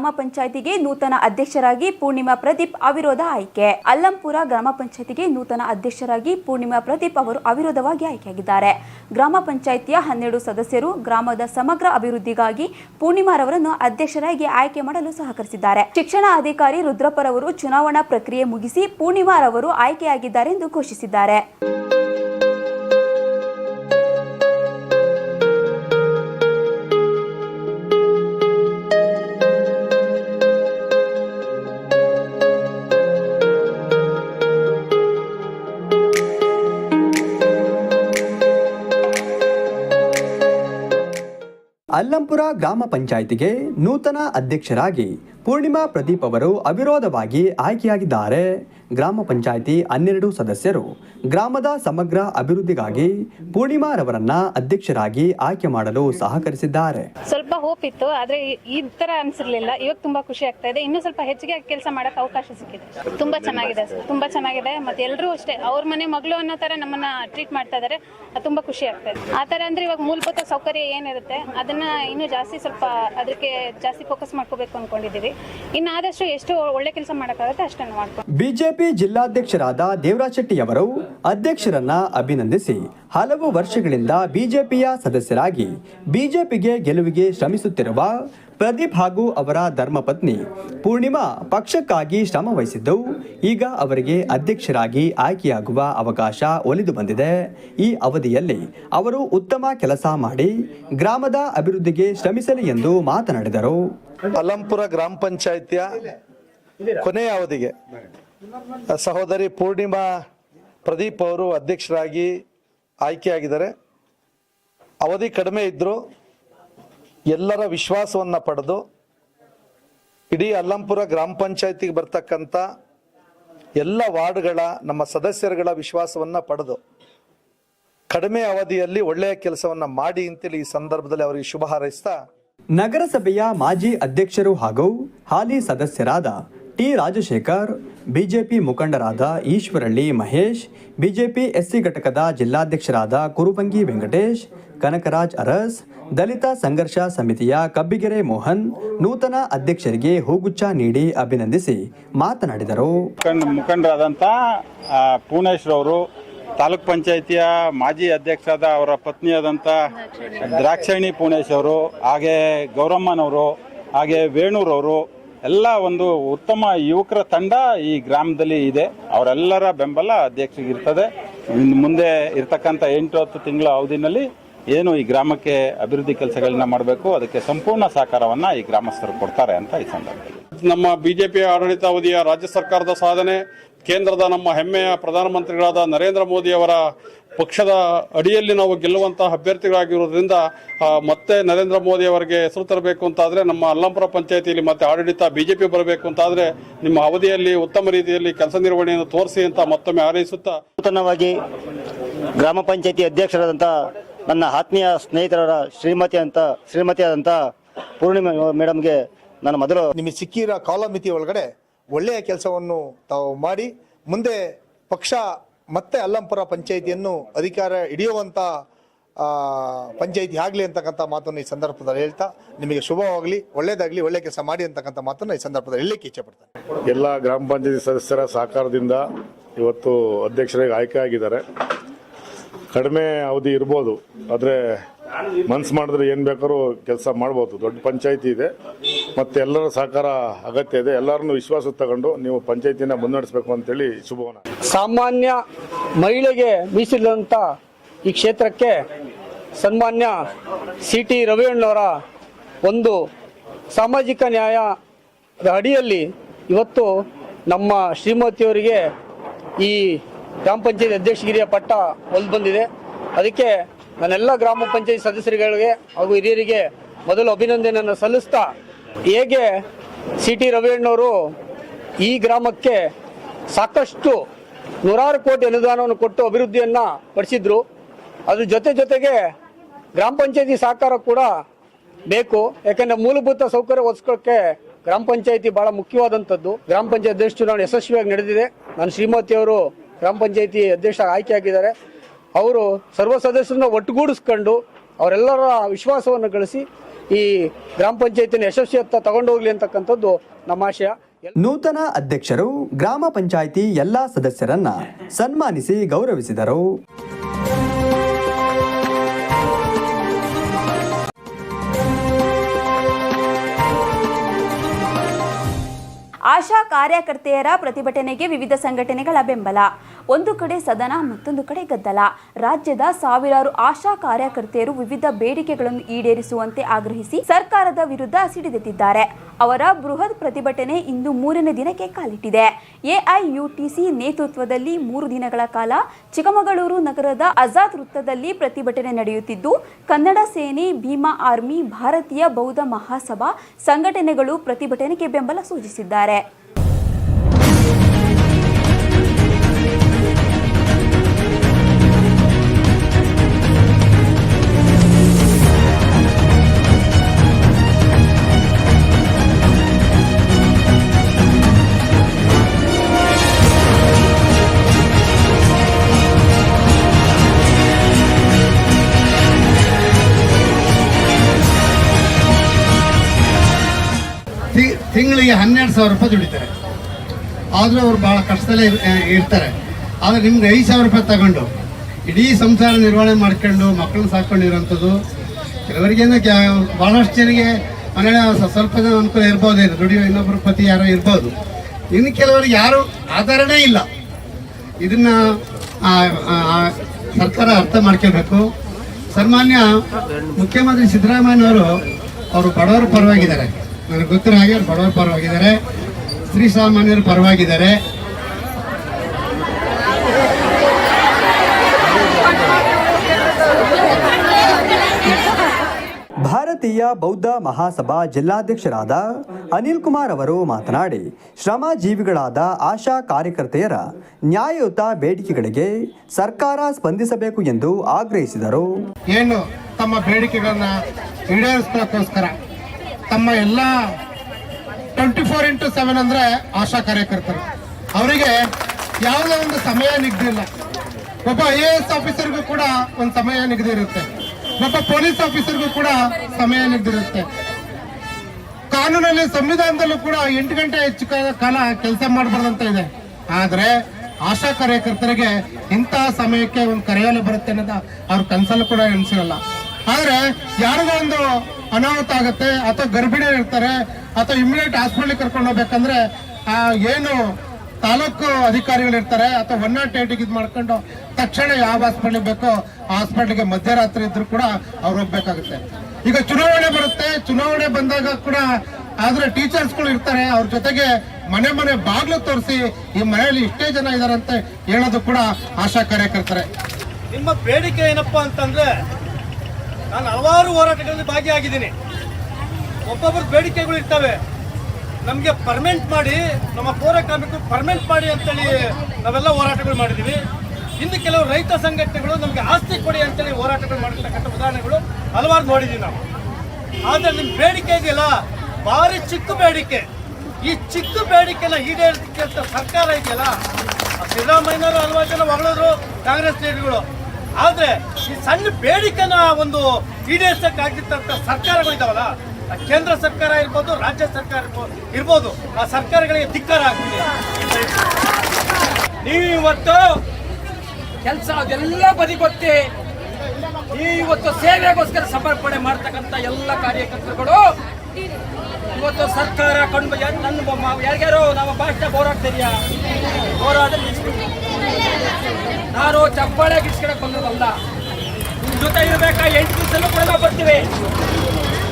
ಗ್ರಾಮ ಪಂಚಾಯತಿಗೆ ನೂತನ ಅಧ್ಯಕ್ಷರಾಗಿ ಪೂರ್ಣಿಮಾ ಪ್ರದೀಪ್ ಅವಿರೋಧ ಆಯ್ಕೆ. ಅಲ್ಲಂಪುರ ಗ್ರಾಮ ಪಂಚಾಯತಿಗೆ ನೂತನ ಅಧ್ಯಕ್ಷರಾಗಿ ಪೂರ್ಣಿಮಾ ಪ್ರದೀಪ್ ಅವರು ಅವಿರೋಧವಾಗಿ ಆಯ್ಕೆಯಾಗಿದ್ದಾರೆ. ಗ್ರಾಮ ಪಂಚಾಯಿತಿಯ ಹನ್ನೆರಡು ಸದಸ್ಯರು ಗ್ರಾಮದ ಸಮಗ್ರ ಅಭಿವೃದ್ಧಿಗಾಗಿ ಪೂರ್ಣಿಮಾರವರನ್ನು ಅಧ್ಯಕ್ಷರಾಗಿ ಆಯ್ಕೆ ಮಾಡಲು ಸಹಕರಿಸಿದ್ದಾರೆ. ಶಿಕ್ಷಣ ಅಧಿಕಾರಿ ರುದ್ರಪ್ಪರವರು ಚುನಾವಣಾ ಪ್ರಕ್ರಿಯೆ ಮುಗಿಸಿ ಪೂರ್ಣಿಮಾರವರು ಆಯ್ಕೆಯಾಗಿದ್ದಾರೆ ಎಂದು ಘೋಷಿಸಿದ್ದಾರೆ. ಅಲ್ಲಂಪುರ ಗ್ರಾಮ ಪಂಚಾಯಿತಿಗೆ ನೂತನ ಅಧ್ಯಕ್ಷರಾಗಿ ಪೂರ್ಣಿಮಾ ಪ್ರದೀಪ್ ಅವರು ಅವಿರೋಧವಾಗಿ ಆಯ್ಕೆಯಾಗಿದ್ದಾರೆ. ಗ್ರಾಮ ಪಂಚಾಯಿತಿ ಹನ್ನೆರಡು ಸದಸ್ಯರು. ಗ್ರಾಮದ ಸಮಗ್ರ ಅಭಿವೃದ್ಧಿಗಾಗಿ ಪೂರ್ಣಿಮಾರವರನ್ನ ಅಧ್ಯಕ್ಷರಾಗಿ ಆಯ್ಕೆ ಮಾಡಲು ಸಹಕರಿಸಿದ್ದಾರೆ. ಸ್ವಲ್ಪ ಹೋಪ್ ಇತ್ತು ಆದ್ರೆ ಈ- ತರ ಅನ್ಸಿರ್ಲಿಲ್ಲ. ಇವಾಗ ತುಂಬಾ ಖುಷಿ ಆಗ್ತಾ ಇದೆ. ಇನ್ನೂ ಸ್ವಲ್ಪ ಹೆಚ್ಚಿಗೆ ಕೆಲಸ ಮಾಡಕ್ ಅವಕಾಶ ಸಿಕ್ಕಿದೆ. ತುಂಬಾ ಚೆನ್ನಾಗಿದೆ ಸರ್. ತುಂಬಾ ಚೆನ್ನಾಗಿದೆ. ಮತ್ತೆ ಎಲ್ಲರೂ ಅಷ್ಟೇ ಅವ್ರ ಮನೆ ಮಗಳು ಅನ್ನೋ ತರ ನಮ್ಮನ್ನ ಟ್ರೀಟ್ ಮಾಡ್ತಾ ಇದಾರೆ. ಅದು ತುಂಬಾ ಖುಷಿ ಆಗ್ತಾ ಇದೆ. ಆ ತರ ಅಂದ್ರೆ ಇವಾಗ ಮೂಲಭೂತ ಸೌಕರ್ಯ ಏನಿರುತ್ತೆ ಅದನ್ನ ಇನ್ನೂ ಜಾಸ್ತಿ ಸ್ವಲ್ಪ ಅದಕ್ಕೆ ಜಾಸ್ತಿ ಫೋಕಸ್ ಮಾಡ್ಕೋಬೇಕು ಅನ್ಕೊಂಡಿದೀವಿ. ಇನ್ನು ಆದಷ್ಟು ಎಷ್ಟು ಒಳ್ಳೆ ಕೆಲಸ ಮಾಡಕ್ಕಾಗುತ್ತೆ ಅಷ್ಟನ್ನು ಮಾಡ್ಕೊಂಡು ಬಿಜೆಪಿ ಜಿಲ್ಲಾಧ್ಯಕ್ಷರಾದ ದೇವರಾಜ್ ಶೆಟ್ಟಿ ಅವರು ಅಧ್ಯಕ್ಷರನ್ನ ಅಭಿನಂದಿಸಿ ಹಲವು ವರ್ಷಗಳಿಂದ ಬಿಜೆಪಿಯ ಸದಸ್ಯರಾಗಿ ಬಿಜೆಪಿಗೆ ಗೆಲುವಿಗೆ ಶ್ರಮಿಸುತ್ತಿರುವ ಪ್ರದೀಪ್ ಹಾಗೂ ಅವರ ಧರ್ಮಪತ್ನಿ ಪೂರ್ಣಿಮಾ ಪಕ್ಷಕ್ಕಾಗಿ ಶ್ರಮ ಈಗ ಅವರಿಗೆ ಅಧ್ಯಕ್ಷರಾಗಿ ಆಯ್ಕೆಯಾಗುವ ಅವಕಾಶ ಒಲಿದು ಬಂದಿದೆ. ಈ ಅವಧಿಯಲ್ಲಿ ಅವರು ಉತ್ತಮ ಕೆಲಸ ಮಾಡಿ ಗ್ರಾಮದ ಅಭಿವೃದ್ಧಿಗೆ ಶ್ರಮಿಸಲಿ ಎಂದು ಮಾತನಾಡಿದರು. ಅಲಂಪುರ ಗ್ರಾಮ ಪಂಚಾಯಿತಿಯ ಕೊನೆಯ ಅವಧಿಗೆ ಸಹೋದರಿ ಪೂರ್ಣಿಮಾ ಪ್ರದೀಪ್ ಅವರು ಅಧ್ಯಕ್ಷರಾಗಿ ಆಯ್ಕೆಯಾಗಿದ್ದಾರೆ. ಅವಧಿ ಕಡಿಮೆ ಇದ್ದರೂ ಎಲ್ಲರ ವಿಶ್ವಾಸವನ್ನು ಪಡೆದು ಇಡೀ ಅಲ್ಲಂಪುರ ಗ್ರಾಮ ಪಂಚಾಯತಿಗೆ ಬರ್ತಕ್ಕಂಥ ಎಲ್ಲ ವಾರ್ಡ್ಗಳ ನಮ್ಮ ಸದಸ್ಯರುಗಳ ವಿಶ್ವಾಸವನ್ನು ಪಡೆದು ಕಡಿಮೆ ಅವಧಿಯಲ್ಲಿ ಒಳ್ಳೆಯ ಕೆಲಸವನ್ನು ಮಾಡಿ ಅಂತೇಳಿ ಈ ಸಂದರ್ಭದಲ್ಲಿ ಅವರಿಗೆ ಶುಭ ಹಾರೈಸ್ತಾ ನಗರಸಭೆಯ ಮಾಜಿ ಅಧ್ಯಕ್ಷರು ಹಾಗೂ ಹಾಲಿ ಸದಸ್ಯರಾದ ಟಿ ರಾಜಶೇಖರ್, ಬಿಜೆಪಿ ಮುಖಂಡರಾದ ಈಶ್ವರಳ್ಳಿ ಮಹೇಶ್, ಬಿಜೆಪಿ ಎಸ್ಸಿ ಘಟಕದ ಜಿಲ್ಲಾಧ್ಯಕ್ಷರಾದ ಕುರುಬಂಗಿ ವೆಂಕಟೇಶ್, ಕನಕರಾಜ್ ಅರಸ್, ದಲಿತ ಸಂಘರ್ಷ ಸಮಿತಿಯ ಕಬ್ಬಿಗೆರೆ ಮೋಹನ್, ನೂತನ ಅಧ್ಯಕ್ಷರಿಗೆ ಹೂಗುಚ್ಛ ನೀಡಿ ಅಭಿನಂದಿಸಿ ಮಾತನಾಡಿದರು. ಮುಖಂಡರಾದಂಥ ಮುಖಂಡರಾದಂಥ ಪೂರ್ಣೇಶ್ವರವರು ತಾಲೂಕ್ ಪಂಚಾಯಿತಿಯ ಮಾಜಿ ಅಧ್ಯಕ್ಷರಾದ ಅವರ ಪತ್ನಿಯಾದಂಥ ದ್ರಾಕ್ಷಾಯಣಿ ಪೂರ್ಣೇಶ್ ಅವರು, ಹಾಗೆ ಗೌರಮ್ಮನವರು, ಹಾಗೆ ವೇಣೂರವರು ಎಲ್ಲ ಒಂದು ಉತ್ತಮ ಯುವಕರ ತಂಡ ಈ ಗ್ರಾಮದಲ್ಲಿ ಇದೆ. ಅವರೆಲ್ಲರ ಬೆಂಬಲ ಅಧ್ಯಕ್ಷರಿಗೆ ಇರ್ತದೆ ಮುಂದೆ ಇರ್ತಕ್ಕಂಥ ಎಂಟು ಹತ್ತು ತಿಂಗಳ ಅವಧಿನಲ್ಲಿ ಏನು ಈ ಗ್ರಾಮಕ್ಕೆ ಅಭಿವೃದ್ಧಿ ಕೆಲಸಗಳನ್ನ ಮಾಡಬೇಕು, ಅದಕ್ಕೆ ಸಂಪೂರ್ಣ ಸಹಕಾರವನ್ನ ಈ ಗ್ರಾಮಸ್ಥರು ಕೊಡ್ತಾರೆ ಅಂತ ಈ ಸಂದರ್ಭದಲ್ಲಿ. ನಮ್ಮ ಬಿಜೆಪಿಯ ಆಡಳಿತಾವಧಿಯ ರಾಜ್ಯ ಸರ್ಕಾರದ ಸಾಧನೆ, ಕೇಂದ್ರದ ನಮ್ಮ ಹೆಮ್ಮೆಯ ಪ್ರಧಾನಮಂತ್ರಿಗಳಾದ ನರೇಂದ್ರ ಮೋದಿ ಅವರ ಪಕ್ಷದ ಅಡಿಯಲ್ಲಿ ನಾವು ಗೆಲ್ಲುವಂತಹ ಅಭ್ಯರ್ಥಿಗಳಾಗಿರೋದ್ರಿಂದ ಮತ್ತೆ ನರೇಂದ್ರ ಮೋದಿ ಅವರಿಗೆ ಹೆಸರು ತರಬೇಕು ಅಂತಾದರೆ ನಮ್ಮ ಅಲ್ಲಂಪುರ ಪಂಚಾಯತಿಯಲ್ಲಿ ಮತ್ತೆ ಆಡಳಿತ ಬಿಜೆಪಿ ಬರಬೇಕು ಅಂತಾದರೆ ನಿಮ್ಮ ಅವಧಿಯಲ್ಲಿ ಉತ್ತಮ ರೀತಿಯಲ್ಲಿ ಕೆಲಸ ನಿರ್ವಹಣೆಯನ್ನು ತೋರಿಸಿ ಅಂತ ಮತ್ತೊಮ್ಮೆ ಹಾರೈಸುತ್ತಾ. ನೂತನವಾಗಿ ಗ್ರಾಮ ಪಂಚಾಯತಿ ಅಧ್ಯಕ್ಷರಾದಂಥ ನನ್ನ ಆತ್ಮೀಯ ಸ್ನೇಹಿತರ ಶ್ರೀಮತಿ ಅಂತ ಶ್ರೀಮತಿ ಆದಂಥ ಪೂರ್ಣಿಮಾ ಮೇಡಮ್ಗೆ ನಾನು ಮೊದಲು ನಿಮಗೆ ಸಿಕ್ಕಿರೋ ಕಾಲಮಿತಿ ಒಳಗಡೆ ಒಳ್ಳೆಯ ಕೆಲಸವನ್ನು ತಾವು ಮಾಡಿ ಮುಂದೆ ಪಕ್ಷ ಮತ್ತೆ ಅಲ್ಲಂಪುರ ಪಂಚಾಯಿತಿಯನ್ನು ಅಧಿಕಾರ ಹಿಡಿಯುವಂಥ ಪಂಚಾಯಿತಿ ಆಗಲಿ ಅಂತಕ್ಕಂಥ ಮಾತನ್ನು ಈ ಸಂದರ್ಭದಲ್ಲಿ ಹೇಳ್ತಾ, ನಿಮಗೆ ಶುಭವಾಗಲಿ, ಒಳ್ಳೇದಾಗಲಿ, ಒಳ್ಳೆ ಕೆಲಸ ಮಾಡಿ ಅಂತಕ್ಕಂಥ ಮಾತನ್ನು ಈ ಸಂದರ್ಭದಲ್ಲಿ ಹೇಳಲಿಕ್ಕೆ ಇಚ್ಛೆ ಪಡ್ತಾರೆ ಎಲ್ಲ ಗ್ರಾಮ ಪಂಚಾಯತಿ ಸದಸ್ಯರ ಸಹಕಾರದಿಂದ ಇವತ್ತು ಅಧ್ಯಕ್ಷರಾಗಿ ಆಯ್ಕೆ ಆಗಿದ್ದಾರೆ. ಕಡಿಮೆ ಅವಧಿ ಇರ್ಬೋದು, ಆದರೆ ಮನ್ಸು ಮಾಡಿದ್ರೆ ಏನು ಬೇಕಾದ್ರೂ ಕೆಲಸ ಮಾಡ್ಬೋದು. ದೊಡ್ಡ ಪಂಚಾಯಿತಿ ಇದೆ. ಮತ್ತು ಎಲ್ಲರ ಸಹಕಾರ ಅಗತ್ಯ ಇದೆ. ಎಲ್ಲರನ್ನು ವಿಶ್ವಾಸ ತಗೊಂಡು ನೀವು ಪಂಚಾಯತಿನ ಮುನ್ನಡೆಸಬೇಕು ಅಂತೇಳಿ ಶುಭವನ. ಸಾಮಾನ್ಯ ಮಹಿಳೆಗೆ ಮೀಸಲಿದಂತ ಈ ಕ್ಷೇತ್ರಕ್ಕೆ ಸನ್ಮಾನ್ಯ ಸಿ ಟಿ ರವಿಯಣ್ಣವರ ಒಂದು ಸಾಮಾಜಿಕ ನ್ಯಾಯದ ಅಡಿಯಲ್ಲಿ ಇವತ್ತು ನಮ್ಮ ಶ್ರೀಮತಿಯವರಿಗೆ ಈ ಗ್ರಾಮ ಪಂಚಾಯತ್ ಅಧ್ಯಕ್ಷಗಿರಿಯ ಪಟ್ಟ ಒಲ್ದು ಬಂದಿದೆ. ಅದಕ್ಕೆ ನಾನೆಲ್ಲ ಗ್ರಾಮ ಪಂಚಾಯತ್ ಸದಸ್ಯರುಗಳಿಗೆ ಹಾಗೂ ಹಿರಿಯರಿಗೆ ಮೊದಲು ಅಭಿನಂದನೆಯನ್ನು ಸಲ್ಲಿಸ್ತಾ ಹೇಗೆ ಸಿ ಟಿ ರವಿಯಣ್ಣವರು ಈ ಗ್ರಾಮಕ್ಕೆ ಸಾಕಷ್ಟು ನೂರಾರು ಕೋಟಿ ಅನುದಾನವನ್ನು ಕೊಟ್ಟು ಅಭಿವೃದ್ಧಿಯನ್ನು ಪಡಿಸಿದ್ರು. ಅದ್ರ ಜೊತೆ ಜೊತೆಗೆ ಗ್ರಾಮ ಪಂಚಾಯತಿ ಸಹಕಾರ ಕೂಡ ಬೇಕು. ಯಾಕಂದ್ರೆ ಮೂಲಭೂತ ಸೌಕರ್ಯ ಒದಗಿಸ್ಕೊಳ್ಳೋಕೆ ಗ್ರಾಮ ಪಂಚಾಯತಿ ಬಹಳ ಮುಖ್ಯವಾದಂಥದ್ದು. ಗ್ರಾಮ ಪಂಚಾಯತ್ ಅಧ್ಯಕ್ಷ ಚುನಾವಣೆ ಯಶಸ್ವಿಯಾಗಿ ನಡೆದಿದೆ. ನಾನು ಶ್ರೀಮತಿಯವರು ಗ್ರಾಮ ಪಂಚಾಯತಿ ಅಧ್ಯಕ್ಷ ಆಯ್ಕೆಯಾಗಿದ್ದಾರೆ. ಅವರು ಸರ್ವ ಸದಸ್ಯರನ್ನ ಒಟ್ಟುಗೂಡಿಸ್ಕೊಂಡು ಅವರೆಲ್ಲರ ವಿಶ್ವಾಸವನ್ನು ಗಳಿಸಿ ಈ ಗ್ರಾಮ ಪಂಚಾಯತಿನ ಯಶಸ್ವಿಯತ್ತ ತಗೊಂಡು ಹೋಗ್ಲಿ ಅಂತಕ್ಕಂಥದ್ದು ನಮ್ಮ ಆಶಯ. ನೂತನ ಅಧ್ಯಕ್ಷರು ಗ್ರಾಮ ಪಂಚಾಯಿತಿ ಎಲ್ಲಾ ಸದಸ್ಯರನ್ನ ಸನ್ಮಾನಿಸಿ ಗೌರವಿಸಿದರು. ಆಶಾ ಕಾರ್ಯಕರ್ತೆಯರ ಪ್ರತಿಭಟನೆಗೆ ವಿವಿಧ ಸಂಘಟನೆಗಳ ಬೆಂಬಲ. ಒಂದು ಕಡೆ ಸದನ, ಮತ್ತೊಂದು ಕಡೆ ಗದ್ದಲ. ರಾಜ್ಯದ ಸಾವಿರಾರು ಆಶಾ ಕಾರ್ಯಕರ್ತೆಯರು ವಿವಿಧ ಬೇಡಿಕೆಗಳನ್ನು ಈಡೇರಿಸುವಂತೆ ಆಗ್ರಹಿಸಿ ಸರ್ಕಾರದ ವಿರುದ್ಧ ಸಿಡಿದೆದ್ದಿದ್ದಾರೆ ಅವರ ಬೃಹತ್ ಪ್ರತಿಭಟನೆ ಇಂದು ಮೂರನೇ ದಿನಕ್ಕೆ ಕಾಲಿಟ್ಟಿದೆ. ಎಐಯುಟಿಸಿ ನೇತೃತ್ವದಲ್ಲಿ ಮೂರು ದಿನಗಳ ಕಾಲ ಚಿಕ್ಕಮಗಳೂರು ನಗರದ ಆಜಾದ್ ವೃತ್ತದಲ್ಲಿ ಪ್ರತಿಭಟನೆ ನಡೆಯುತ್ತಿದ್ದು, ಕನ್ನಡ ಸೇನೆ, ಭೀಮಾ ಆರ್ಮಿ, ಭಾರತೀಯ ಬೌದ್ಧ ಮಹಾಸಭಾ ಸಂಘಟನೆಗಳು ಪ್ರತಿಭಟನೆಗೆ ಬೆಂಬಲ ಸೂಚಿಸಿದ್ದಾರೆ. ತಿಂಗಳಿಗೆ ಹನ್ನೆರಡು ಸಾವಿರ ರೂಪಾಯಿ ದುಡಿತಾರೆ. ಆದರೂ ಅವ್ರು ಭಾಳ ಕಷ್ಟದಲ್ಲೇ ಇರ್- ಇರ್ತಾರೆ. ಆದರೆ ನಿಮ್ಗೆ ಐದು ಸಾವಿರ ರೂಪಾಯಿ ತಗೊಂಡು, ಇಡೀ ಸಂಸಾರ ನಿರ್ವಹಣೆ ಮಾಡ್ಕೊಂಡು, ಮಕ್ಕಳನ್ನ ಸಾಕೊಂಡಿರೋಂಥದ್ದು ಕೆಲವರಿಗೇನೋ ಕ್ಯಾ, ಭಾಳಷ್ಟು ಜನರಿಗೆ ಮನೆಯ ಸ್ವಲ್ಪ ಜನ ಅನುಕೂಲ ಇರ್ಬೋದೇನು ದುಡಿಯೋ ಇನ್ನೊಬ್ಬರು ಪತಿ ಯಾರೋ ಇರ್ಬೋದು. ಇನ್ನು ಕೆಲವರಿಗೆ ಯಾರು ಆಧಾರನೇ ಇಲ್ಲ. ಇದನ್ನು ಸರ್ಕಾರ ಅರ್ಥ ಮಾಡ್ಕೋಬೇಕು ಸನ್ಮಾನ್ಯ ಮುಖ್ಯಮಂತ್ರಿ ಸಿದ್ದರಾಮಯ್ಯನವರು, ಅವರು ಬಡವರ ಪರವಾಗಿದ್ದಾರೆ. ನನಗೆ ಗೊತ್ತಿರೋ ಹಾಗೆ ಅವ್ರು ಬಡವರ ಪರವಾಗಿದ್ದಾರೆ. ಸ್ತ್ರೀ ಸಾಮಾನ್ಯರ ಪರವಾಗಿದ್ದಾರೆ. ಭಾರತೀಯ ಬೌದ್ಧ ಮಹಾಸಭಾ ಜಿಲ್ಲಾಧ್ಯಕ್ಷರಾದ ಅನಿಲ್ ಕುಮಾರ್ ಅವರು ಮಾತನಾಡಿ ಶ್ರಮಜೀವಿಗಳಾದ ಆಶಾ ಕಾರ್ಯಕರ್ತೆಯರ ನ್ಯಾಯಯುತ ಬೇಡಿಕೆಗಳಿಗೆ ಸರ್ಕಾರ ಸ್ಪಂದಿಸಬೇಕು ಎಂದು ಆಗ್ರಹಿಸಿದರು. ಏನು ತಮ್ಮ ಬೇಡಿಕೆಗಳನ್ನ ಈಡೇರಿಸ್ಕೊಳ್ಳೋಕ್ಕೋಸ್ಕರ ತಮ್ಮ ಎಲ್ಲ ಟ್ವೆಂಟಿ ಫೋರ್ ಇಂಟು ಸೆವೆನ್ ಅಂದ್ರೆ ಆಶಾ ಕಾರ್ಯಕರ್ತರು. ಅವರಿಗೆ ಯಾವುದೇ ಒಂದು ಸಮಯ ನಿಗದಿಲ್ಲ. ಒಬ್ಬ ಐ ಎ ಎಸ್ ಆಫೀಸರ್ಗೂ ಕೂಡ ಒಂದು ಸಮಯ ನಿಗದಿ ಇರುತ್ತೆ ಒಬ್ಬ ಪೊಲೀಸ್ ಆಫೀಸರ್ಗೂ ಕೂಡ ಸಮಯ ನಿಗದಿ ಇರುತ್ತೆ ಕಾನೂನಲ್ಲಿ ಸಂವಿಧಾನದಲ್ಲೂ ಕೂಡ ಎಂಟು ಗಂಟೆ ಹೆಚ್ಚು ಕಾಲ ಕೆಲಸ ಮಾಡಬಾರ್ದಂತ ಇದೆ. ಆದ್ರೆ ಆಶಾ ಕಾರ್ಯಕರ್ತರಿಗೆ ಇಂತಹ ಸಮಯಕ್ಕೆ ಒಂದು ಕರೆಯಲು ಬರುತ್ತೆ ಅನ್ನೋದ ಅವ್ರ ಕನಸಲ್ಲೂ ಕೂಡ ಎಣಿಸಿರಲ್ಲ. ಆದ್ರೆ ಯಾರಿಗೋ ಒಂದು ಅನಾಹುತ ಆಗುತ್ತೆ, ಅಥವಾ ಗರ್ಭಿಣಿ ಇರ್ತಾರೆ, ಅಥವಾ ಇಮಿಡಿಯೇಟ್ ಹಾಸ್ಪಿಟಲ್ ಕರ್ಕೊಂಡು ಹೋಗ್ಬೇಕಂದ್ರೆ, ಆ, ಏನು ತಾಲೂಕು ಅಧಿಕಾರಿಗಳು ಇರ್ತಾರೆ ಅಥವಾ ಒನ್ ನಾಟ್ ಏಟಿಗೆ ಇದು ಮಾಡ್ಕೊಂಡು ತಕ್ಷಣ ಯಾವ ಹಾಸ್ಪಿಟ್ಲಿಗೆ ಬೇಕೋ ಆ ಹಾಸ್ಪಿಟ್ಲಿಗೆ ಮಧ್ಯರಾತ್ರಿ ಇದ್ರು ಕೂಡ ಅವ್ರು ಹೋಗ್ಬೇಕಾಗುತ್ತೆ. ಈಗ ಚುನಾವಣೆ ಬರುತ್ತೆ, ಚುನಾವಣೆ ಬಂದಾಗ ಕೂಡ ಆದ್ರೆ ಟೀಚರ್ಸ್ಗಳು ಇರ್ತಾರೆ, ಅವ್ರ ಜೊತೆಗೆ ಮನೆ ಮನೆ ಬಾಗ್ಲು ತೋರಿಸಿ ಈ ಮನೆಯಲ್ಲಿ ಇಷ್ಟೇ ಜನ ಇದಾರೆ ಹೇಳೋದು ಕೂಡ ಆಶಾ ಕಾರ್ಯಕರ್ತರೆ. ನಿಮ್ಮ ಬೇಡಿಕೆ ಏನಪ್ಪ ಅಂತಂದ್ರೆ ನಾನು ಹಲವಾರು ಹೋರಾಟಗಳಲ್ಲಿ ಭಾಗಿಯಾಗಿದ್ದೀನಿ. ಒಬ್ಬೊಬ್ಬರು ಬೇಡಿಕೆಗಳು ಇರ್ತವೆ. ನಮಗೆ ಪರ್ಮೆಂಟ್ ಮಾಡಿ, ನಮ್ಮ ಪೌರ ಕಾರ್ಮಿಕರು ಪರ್ಮೆಂಟ್ ಮಾಡಿ ಅಂತೇಳಿ ನಾವೆಲ್ಲ ಹೋರಾಟಗಳು ಮಾಡಿದ್ದೀವಿ. ಇನ್ನು ಕೆಲವು ರೈತ ಸಂಘಟನೆಗಳು ನಮಗೆ ಆಸ್ತಿ ಕೊಡಿ ಅಂತೇಳಿ ಹೋರಾಟಗಳು ಮಾಡಿರ್ತಕ್ಕಂಥ ಉದಾಹರಣೆಗಳು ಹಲವಾರು ನೋಡಿದ್ದೀವಿ ನಾವು. ಆದರೆ ನಿಮ್ಮ ಬೇಡಿಕೆ ಇದೆಯಲ್ಲ? ಭಾರಿ ಚಿಕ್ಕ ಬೇಡಿಕೆ. ಈ ಚಿಕ್ಕ ಬೇಡಿಕೆನ ಈಡೇರಿಸಕ್ಕೆ ಸರ್ಕಾರ ಇದೆಯಲ್ಲ? ಸಿದ್ದರಾಮಯ್ಯನವರು ಹಲವಾರು ಜನ ಹೊಗಳಿದ್ರು ಕಾಂಗ್ರೆಸ್ ಲೀಡರ್ಗಳು ಆದ್ರೆ ಈ ಸಣ್ಣ ಬೇಡಿಕೆನ ಒಂದು ಈಡೇರಿಸಕ್ಕಾಗಿರ್ತಕ್ಕಂಥ ಸರ್ಕಾರಗಳು ಇದಾವಲ್ಲ, ಆ ಕೇಂದ್ರ ಸರ್ಕಾರ ಇರ್ಬೋದು, ರಾಜ್ಯ ಸರ್ಕಾರ ಇರ್ಬೋದು ಆ ಸರ್ಕಾರಗಳಿಗೆ ಧಿಕ್ಕಾರ ಆಗ್ತಿದೆ ನೀವು ಇವತ್ತು ಕೆಲಸ ಅದೆಲ್ಲ ಬದಿಗೊತ್ತಿ ಇವತ್ತು ಸೇವೆಗೋಸ್ಕರ ಸಮರ್ಪಣೆ ಮಾಡ್ತಕ್ಕಂಥ ಎಲ್ಲ ಕಾರ್ಯಕರ್ತರುಗಳು, ಇವತ್ತು ಸರ್ಕಾರ ಕಂಡು ನನ್ನ ಯಾರ್ಯಾರು ನಮ್ಮ ಭಾಷೆ ಬೋರಾಗ್ತಿದ್ಯಾ ಬೋರಾದ್ರೆ. ನಾನು ಚಪ್ಪಾಳೆ ಗಿಡ್ಸ್ಕೊಳಕ್ ಬಂದದಲ್ಲ ನಿಮ್ ಜೊತೆ ಇರ್ಬೇಕಾ? ಎಂಟು ದಿವಸಲ್ಲೂ ಕೂಡ ನಾವು ಬರ್ತೀವಿ.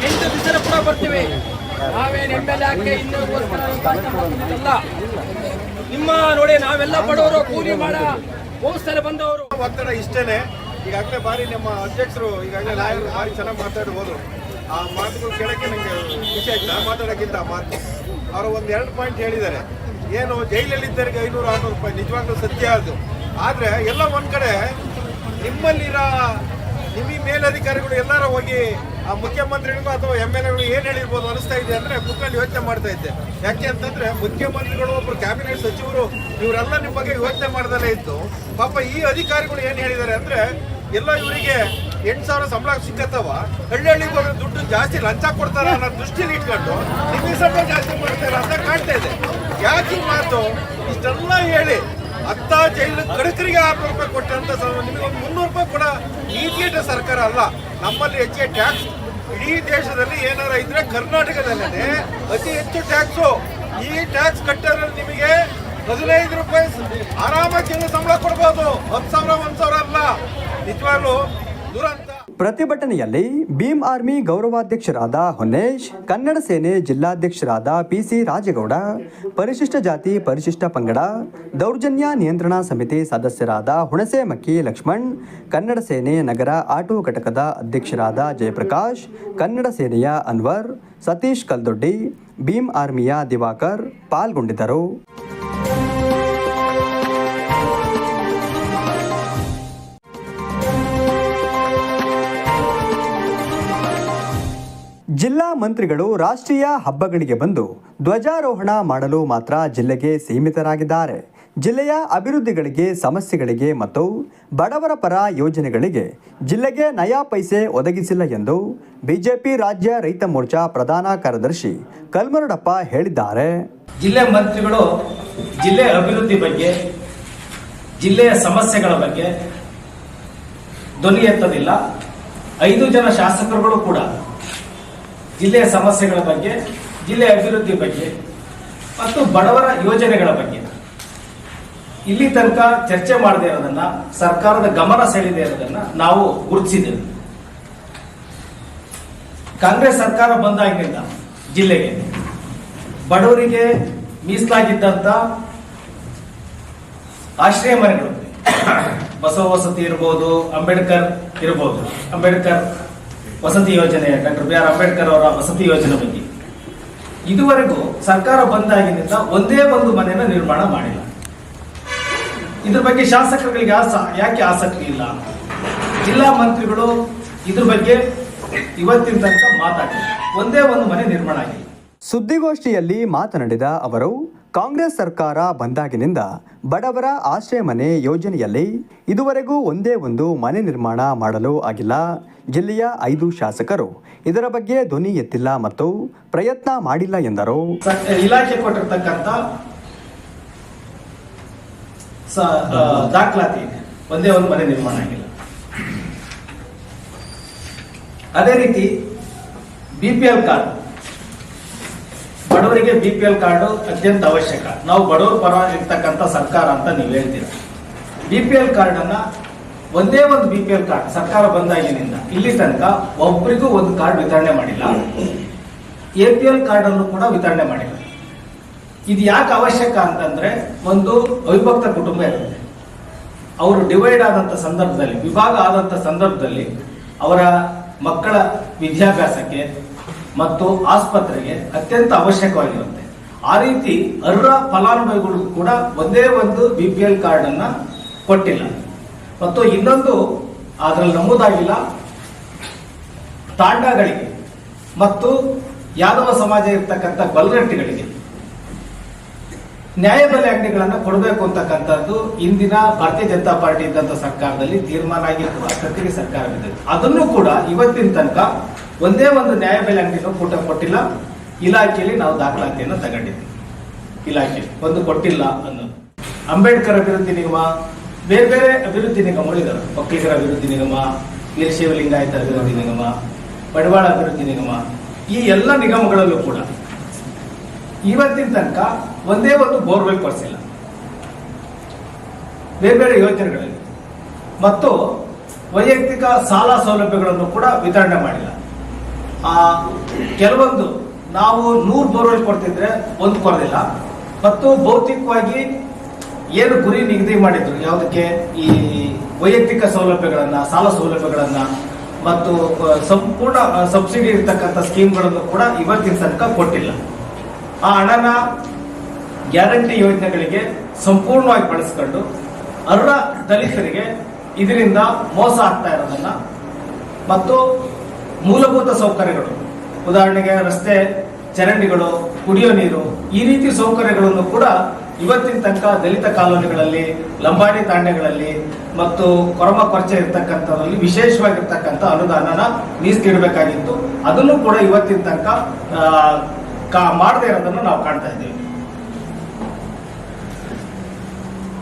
ಎಂಟು ದಿವಸ ಕೂಡ ಬರ್ತೀವಿ. ನಾವೇನು ಎಂ ಎಲ್ ಎ ನಿಮ್ಮ ನೋಡಿ ನಾವೆಲ್ಲ ಬಡವರು, ಕೂಲಿ ಮಾಡ ಹೋಗ್ತಾರೆ ಬಂದವರು. ಒತ್ತಡ ಇಷ್ಟೇನೆ. ಈಗಾಗಲೇ ಬಾರಿ ನಮ್ಮ ಅಧ್ಯಕ್ಷರು ಈಗಾಗಲೇ ನಾಯಕರು ಬಾರಿ ಚೆನ್ನಾಗಿ ಮಾತಾಡ್ಬೋದು. ಆ ಮಾತುಗಳು ಕೇಳಕ್ಕೆ ನಂಗೆ ಖುಷಿ ಆಯ್ತು. ಮಾತಾಡೋಕ್ಕಿಂತ ಆ ಮಾತು. ಅವರು ಒಂದು ಎರಡು ಪಾಯಿಂಟ್ ಹೇಳಿದ್ದಾರೆ. ಏನು ಜೈಲಲ್ಲಿದ್ದವರಿಗೆ ಐನೂರು, ಆರ್ನೂರು ರೂಪಾಯಿ, ನಿಜವಾಗ್ಲೂ ಸತ್ಯ ಅದು. ಆದರೆ ಎಲ್ಲ ಒಂದು ಕಡೆ ನಿಮ್ಮಲ್ಲಿರೋ ನಿಮ್ಮ ಮೇಲಧಿಕಾರಿಗಳು ಎಲ್ಲಾರ ಹೋಗಿ ಆ ಮುಖ್ಯಮಂತ್ರಿಗಳಿಗೂ ಅಥವಾ ಎಂ ಎಲ್ ಎಗಳು ಏನು ಹೇಳಿರ್ಬೋದು ಅನಿಸ್ತಾ ಇದೆ ಅಂದರೆ ಕುತ್ಕೊಂಡು ಯೋಚನೆ ಮಾಡ್ತಾ ಇದ್ದೆ. ಯಾಕೆ ಅಂತಂದರೆ ಮುಖ್ಯಮಂತ್ರಿಗಳು ಒಬ್ಬರು ಕ್ಯಾಬಿನೆಟ್ ಸಚಿವರು, ಇವರೆಲ್ಲ ನಿಮ್ಮ ಬಗ್ಗೆ ಯೋಚನೆ ಮಾಡ್ದಲೇ ಇತ್ತು ಪಾಪ ಈ ಅಧಿಕಾರಿಗಳು ಏನು ಹೇಳಿದ್ದಾರೆ ಅಂದರೆ ಎಲ್ಲ ಇವರಿಗೆ ಎಂಟು ಸಾವಿರ ಸಂಬಳ ಸಿಕ್ಕತ್ತವ ಹಳ್ಳಿ ಬರೋ ದುಡ್ಡು ಜಾಸ್ತಿ ಲಂಚ ಕೊಡ್ತಾರ ಅನ್ನೋ ದೃಷ್ಟಿಲಿ ಇಟ್ಕೊಂಡು ನಿಮಗೆ ಸಂಬಳ ಜಾಸ್ತಿ ಮಾಡ್ತಾರೆ ಅಂತ ಕಾಣ್ತಾ ಇದೆ. ಯಾಕೆ ಮಾತು? ಇಷ್ಟೆಲ್ಲ ಹೇಳಿ ಹತ್ತ ಜೈಲು ಕಡಕರಿಗೆ ಆರ್ನೂರು ರೂಪಾಯಿ ಕೊಟ್ಟಂತ ನಿಮಗೆ ಒಂದು ಮುನ್ನೂರು ರೂಪಾಯಿ ಕೂಡ ನೀತಿಗೆಟ್ಟ ಸರ್ಕಾರ ಅಲ್ಲ. ನಮ್ಮಲ್ಲಿ ಹೆಚ್ಚಿಗೆ ಟ್ಯಾಕ್ಸ್ ಇಡೀ ದೇಶದಲ್ಲಿ ಏನಾರ ಇದ್ರೆ ಕರ್ನಾಟಕದಲ್ಲೇ ಅತಿ ಹೆಚ್ಚು ಟ್ಯಾಕ್ಸು ಈ ಟ್ಯಾಕ್ಸ್ ಕಟ್ಟೋದ್ರಲ್ಲಿ ನಿಮಗೆ ಹದಿನೈದು ರೂಪಾಯಿ ಆರಾಮಾಗಿ ಸಂಬಳ ಕೊಡ್ಬೋದು. ಹತ್ತು ಸಾವಿರ, ಒಂದು ಸಾವಿರ ಅಲ್ಲ. ನಿಜವಾಗ್ಲು ಪ್ರತಿಭಟನೆಯಲ್ಲಿ ಭೀಮ್ ಆರ್ಮಿ ಗೌರವಾಧ್ಯಕ್ಷರಾದ ಹೊನ್ನೇಶ್, ಕನ್ನಡ ಸೇನೆ ಜಿಲ್ಲಾಧ್ಯಕ್ಷರಾದ ಪಿಸಿ ರಾಜೇಗೌಡ, ಪರಿಶಿಷ್ಟ ಜಾತಿ ಪರಿಶಿಷ್ಟ ಪಂಗಡ, ದೌರ್ಜನ್ಯ ನಿಯಂತ್ರಣ ಸಮಿತಿ ಸದಸ್ಯರಾದ ಹುಣಸೆ ಮಕ್ಕಿ ಲಕ್ಷ್ಮಣ್, ಕನ್ನಡ ಸೇನೆ ನಗರ ಆಟೋ ಘಟಕದ ಅಧ್ಯಕ್ಷರಾದ ಜಯಪ್ರಕಾಶ್, ಕನ್ನಡ ಸೇನೆಯ ಅನ್ವರ್, ಸತೀಶ್ ಕಲ್ದೊಡ್ಡಿ, ಭೀಮ್ ಆರ್ಮಿಯ ದಿವಾಕರ್ ಪಾಲ್ಗೊಂಡಿದ್ದರು. ಜಿಲ್ಲಾ ಮಂತ್ರಿಗಳು ರಾಷ್ಟ್ರೀಯ ಹಬ್ಬಗಳಿಗೆ ಬಂದು ಧ್ವಜಾರೋಹಣ ಮಾಡಲು ಮಾತ್ರ ಜಿಲ್ಲೆಗೆ ಸೀಮಿತರಾಗಿದ್ದಾರೆ. ಜಿಲ್ಲೆಯ ಅಭಿವೃದ್ಧಿಗಳಿಗೆ, ಸಮಸ್ಯೆಗಳಿಗೆ ಮತ್ತು ಬಡವರ ಪರ ಯೋಜನೆಗಳಿಗೆ ಜಿಲ್ಲೆಗೆ ನಯಾ ಪೈಸೆ ಒದಗಿಸಿಲ್ಲ ಎಂದು ಬಿಜೆಪಿ ರಾಜ್ಯ ರೈತ ಮೋರ್ಚಾ ಪ್ರಧಾನ ಕಾರ್ಯದರ್ಶಿ ಕಲ್ಮರಡಪ್ಪ ಹೇಳಿದ್ದಾರೆ. ಜಿಲ್ಲೆ ಮಂತ್ರಿಗಳು, ಜಿಲ್ಲೆ ಅಭಿವೃದ್ಧಿ ಬಗ್ಗೆ, ಜಿಲ್ಲೆಯ ಸಮಸ್ಯೆಗಳ ಬಗ್ಗೆ ಧ್ವನಿ ಎತ್ತದಿಲ್ಲ. ಐದು ಜನ ಶಾಸಕರುಗಳು ಕೂಡ ಜಿಲ್ಲೆಯ ಸಮಸ್ಯೆಗಳ ಬಗ್ಗೆ, ಜಿಲ್ಲೆಯ ಅಭಿವೃದ್ಧಿ ಬಗ್ಗೆ, ಮತ್ತು ಬಡವರ ಯೋಜನೆಗಳ ಬಗ್ಗೆ. ಇಲ್ಲಿ ತನಕ ಚರ್ಚೆ ಮಾಡದೇ ಇರೋದನ್ನ, ಸರ್ಕಾರದ ಗಮನ ಸೆಳೆದೇ ಇರೋದನ್ನ ನಾವು ಗುರುತಿಸಿದ್ದೇವೆ. ಕಾಂಗ್ರೆಸ್ ಸರ್ಕಾರ ಬಂದಾಗಿನಿಂದ ಜಿಲ್ಲೆಗೆ, ಬಡವರಿಗೆ ಮೀಸಲಾಗಿದ್ದಂತ ಆಶ್ರಯ ಮನೆಗಳು, ಬಸವ ವಸತಿ ಇರಬಹುದು ಅಂಬೇಡ್ಕರ್ ಇರಬಹುದು ಅಂಬೇಡ್ಕರ್ ವಸತಿ ಯೋಜನೆ ಡಾಕ್ಟರ್ ಬಿ ಆರ್ ಅಂಬೇಡ್ಕರ್ ಅವರ ವಸತಿ ಯೋಜನೆ ಬಗ್ಗೆ. ಇದುವರೆಗೂ ಸರ್ಕಾರ ಬಂದಾಗಿನಿಂದ ಒಂದೇ ಒಂದು ಮನೆಯನ್ನು ನಿರ್ಮಾಣ ಮಾಡಿಲ್ಲ. ಇದ್ರ ಬಗ್ಗೆ ಶಾಸಕರುಗಳಿಗೆ ಆಸ- ಯಾಕೆ ಆಸಕ್ತಿ ಇಲ್ಲ? ಜಿಲ್ಲಾ ಮಂತ್ರಿಗಳು ಇದ್ರ ಬಗ್ಗೆ ಇವತ್ತಿನ ತನಕ ಮಾತಾಡಿಲ್ಲ. ಒಂದೇ ಒಂದು ಮನೆ ನಿರ್ಮಾಣ ಆಗಿಲ್ಲ. ಸುದ್ದಿಗೋಷ್ಠಿಯಲ್ಲಿ ಮಾತನಾಡಿದ ಅವರು ಕಾಂಗ್ರೆಸ್ ಸರ್ಕಾರ ಬಂದಾಗಿನಿಂದ ಬಡವರ ಆಶ್ರಯ ಮನೆ ಯೋಜನೆಯಲ್ಲಿ ಇದುವರೆಗೂ ಒಂದೇ ಒಂದು ಮನೆ ನಿರ್ಮಾಣ ಮಾಡಲು ಆಗಿಲ್ಲ. ಜಿಲ್ಲೆಯ ಐದು ಶಾಸಕರು ಇದರ ಬಗ್ಗೆ ಧ್ವನಿ ಎತ್ತಿಲ್ಲ ಮತ್ತು ಪ್ರಯತ್ನ ಮಾಡಿಲ್ಲ ಎಂದರು. ಇಲಾಖೆ ಕೊಟ್ಟಿರ್ತಕ್ಕಂಥ ದಾಖಲಾತಿ ಒಂದೇ ಒಂದು ಮನೆ ನಿರ್ಮಾಣ ಆಗಿಲ್ಲ. ಅದೇ ರೀತಿ ಬಿಪಿಎಲ್ ಕಾರ್ಡ್ ಬಡವರಿಗೆ ಬಿ ಪಿ ಎಲ್ ಕಾರ್ಡು ಅತ್ಯಂತ ಅವಶ್ಯಕ. ನಾವು ಬಡವರ ಪರವಾಗಿರ್ತಕ್ಕಂಥ ಸರ್ಕಾರ ಅಂತ ನೀವು ಹೇಳ್ತೀರ. ಬಿ ಪಿ ಎಲ್ ಕಾರ್ಡ್ ಅನ್ನ ಒಂದೇ ಒಂದು ಬಿ ಪಿ ಎಲ್ ಕಾರ್ಡ್ ಸರ್ಕಾರ ಬಂದಾಗಿನಿಂದ ಇಲ್ಲಿ ತನಕ ಒಬ್ಬರಿಗೂ ಒಂದು ಕಾರ್ಡ್ ವಿತರಣೆ ಮಾಡಿಲ್ಲ. ಎ ಪಿ ಎಲ್ ಕಾರ್ಡ್ ಅನ್ನು ಕೂಡ ವಿತರಣೆ ಮಾಡಿಲ್ಲ. ಇದು ಯಾಕೆ ಅವಶ್ಯಕ ಅಂತಂದ್ರೆ ಒಂದು ಅವಿಭಕ್ತ ಕುಟುಂಬ ಇರುತ್ತೆ. ಅವರು ಡಿವೈಡ್ ಆದಂಥ ಸಂದರ್ಭದಲ್ಲಿ, ವಿಭಾಗ ಆದಂಥ ಸಂದರ್ಭದಲ್ಲಿ ಅವರ ಮಕ್ಕಳ ವಿದ್ಯಾಭ್ಯಾಸಕ್ಕೆ ಮತ್ತು ಆಸ್ಪತ್ರೆಗೆ ಅತ್ಯಂತ ಅವಶ್ಯಕವಾಗಿರುತ್ತೆ. ಆ ರೀತಿ ಅರ್ಹ ಫಲಾನುಭವಿಗಳು ಕೂಡ ಒಂದೇ ಒಂದು ಬಿ ಪಿ ಎಲ್ ಕಾರ್ಡ್ ಅನ್ನ ಕೊಟ್ಟಿಲ್ಲ. ಮತ್ತು ಇನ್ನೊಂದು ಅದರಲ್ಲಿ ನಮೂದಾಗಿಲ್ಲ. ತಾಂಡಗಳಿಗೆ ಮತ್ತು ಯಾದವ ಸಮಾಜ ಇರ್ತಕ್ಕಂಥ ಬಲ್ಗಟ್ಟಿಗಳಿಗೆ. ನ್ಯಾಯಬೆಲೆ ಅಂಗಡಿಗಳನ್ನು ಕೊಡಬೇಕು ಅಂತಕ್ಕಂಥದ್ದು ಇಂದಿನ ಭಾರತೀಯ ಜನತಾ ಪಾರ್ಟಿ ಇದ್ದಂಥ ಸರ್ಕಾರದಲ್ಲಿ ತೀರ್ಮಾನ ಆಗಿತ್ತು ಅಷ್ಟೊತ್ತಿಗೆ ಸರ್ಕಾರ ಬಿದ್ದಿತ್ತು ಅದನ್ನು ಕೂಡ ಇವತ್ತಿನ ತನಕ ಒಂದೇ ಒಂದು ನ್ಯಾಯಬೆಲೆ ಅಂಗಡಿನೂ ಕೂಟ ಕೊಟ್ಟಿಲ್ಲ. ಇಲಾಖೆಯಲ್ಲಿ ನಾವು ದಾಖಲಾತಿಯನ್ನು ತಗೊಂಡಿದ್ದೀವಿ ಇಲಾಖೆ ಒಂದು ಕೊಟ್ಟಿಲ್ಲ ಅನ್ನೋದು. ಅಂಬೇಡ್ಕರ್ ಅಭಿವೃದ್ಧಿ ನಿಗಮ, ಬೇರೆ ಬೇರೆ ಅಭಿವೃದ್ಧಿ ನಿಗಮಗಳಿದ್ದಾರೆ ಒಕ್ಕಲಿಗರ ಅಭಿವೃದ್ಧಿ ನಿಗಮ ಶಿವಲಿಂಗಾಯತ ಲಿಂಗಾಯತ ಅಭಿವೃದ್ಧಿ ನಿಗಮ, ಬಂಡವಾಳ ಅಭಿವೃದ್ಧಿ ನಿಗಮ, ಈ ಎಲ್ಲ ನಿಗಮಗಳಲ್ಲೂ ಕೂಡ ಇವತ್ತಿನ ತನಕ ಒಂದೇ ಒಂದು ಬೋರ್ವೆಲ್ ಕೊಡಿಸಿಲ್ಲ. ಬೇರೆ ಬೇರೆ ಯೋಜನೆಗಳಲ್ಲಿ. ಮತ್ತು ವೈಯಕ್ತಿಕ ಸಾಲ ಸೌಲಭ್ಯಗಳನ್ನು ಕೂಡ ವಿತರಣೆ ಮಾಡಿಲ್ಲ. ಆ, ಕೆಲವೊಂದು ನಾವು ನೂರು ಬೋರ್ವೆಲ್ ಕೊಡ್ತಿದ್ರೆ ಒಂದು ಕೊರದಿಲ್ಲ ಮತ್ತು ಭೌತಿಕವಾಗಿ ಏನು ಗುರಿ ನಿಗದಿ ಮಾಡಿದ್ರು. ಯಾವುದಕ್ಕೆ? ಈ ವೈಯಕ್ತಿಕ ಸೌಲಭ್ಯಗಳನ್ನ ಸಾಲ ಸೌಲಭ್ಯಗಳನ್ನ ಮತ್ತು ಸಂಪೂರ್ಣ ಸಬ್ಸಿಡಿ ಇರತಕ್ಕಂಥ ಸ್ಕೀಮ್ಗಳನ್ನು ಕೂಡ ಇವತ್ತಿನ ತನಕ ಕೊಟ್ಟಿಲ್ಲ. ಆ ಹಣನ ಗ್ಯಾರಂಟಿ ಯೋಜನೆಗಳಿಗೆ ಸಂಪೂರ್ಣವಾಗಿ ಬಳಸ್ಕೊಂಡು ಅರ್ಹ ದಲಿತರಿಗೆ ಇದರಿಂದ ಮೋಸ ಆಗ್ತಾ ಇರೋದನ್ನ ಮತ್ತು ಮೂಲಭೂತ ಸೌಕರ್ಯಗಳು, ಉದಾಹರಣೆಗೆ ರಸ್ತೆ, ಚರಂಡಿಗಳು, ಕುಡಿಯೋ ನೀರು, ಈ ರೀತಿ ಸೌಕರ್ಯಗಳನ್ನು ಕೂಡ ಇವತ್ತಿನ ತನಕ ದಲಿತ ಕಾಲೋನಿಗಳಲ್ಲಿ, ಲಂಬಾಣಿ ತಾಂಡೆಗಳಲ್ಲಿ ಮತ್ತು ಕೊರಮ ಕೊರಚೆ ಇರ್ತಕ್ಕಂಥದ್ರಲ್ಲಿ ವಿಶೇಷವಾಗಿರ್ತಕ್ಕಂಥ ಅನುದಾನನ ಮೀಸಲಿಡಬೇಕಾಗಿತ್ತು. ಅದನ್ನು ಕೂಡ ಇವತ್ತಿನ ತನಕ ಕಾ- ಮಾಡದೇ ಇರೋದನ್ನು ನಾವು ಕಾಣ್ತಾ ಇದ್ದೀವಿ.